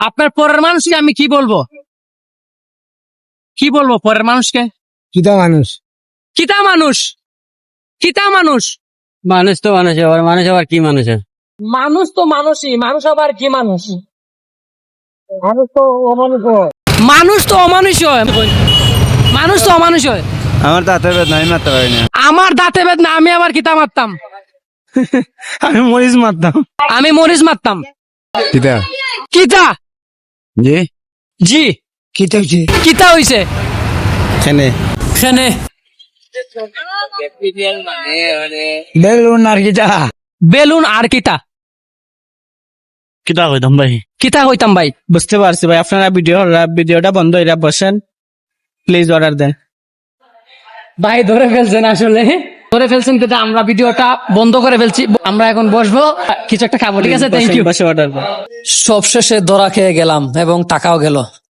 আপনার পরের মানুষকে আমি কি বলব? কি বলব পরের মানুষকে? কিতা মানুষ? কিতা মানুষ? কিতা মানুষ? মানুষ তো মানুষ আবার মানুষ আবার কি মানুষ? মানুষ তো মানুষই মানুষ আবার কি মানুষ? মানুষ তো অমানুষ মানুষ তো অমানুষ হয়। মানুষ তো অমানুষ হয়। আমার দাঁতের বেদনা আমি মারতে পারি না। আমার দাঁতে বেদনা আমি আবার কিতা মারতাম? আমি মরিচ মারতাম। আমি মরিচ মারতাম। কিতা? কিতা? জি? জি। কিতা হচ্ছে কিতা হইছে? কেনে সেনে বেলুন আর কিতা? বেলুন আর কিতা? কিতা কইতাম ভাই? কিতা হইতাম ভাই? বুঝতে পারছি ভাই আপনারা ভিডিও ভিডিওটা বন্ধ এরা বসেন। প্লিজ অর্ডার দেন। ভাই ধরে ফেলছেন আসলে। ধরে ফেলছেন কিন্তু আমরা ভিডিওটা বন্ধ করে ফেলছি। আমরা এখন বসবো কিছু একটা খাব ঠিক আছে? থ্যাংক ইউ সবশেষে ধরা খেয়ে গেলাম এবং টাকাও গেল।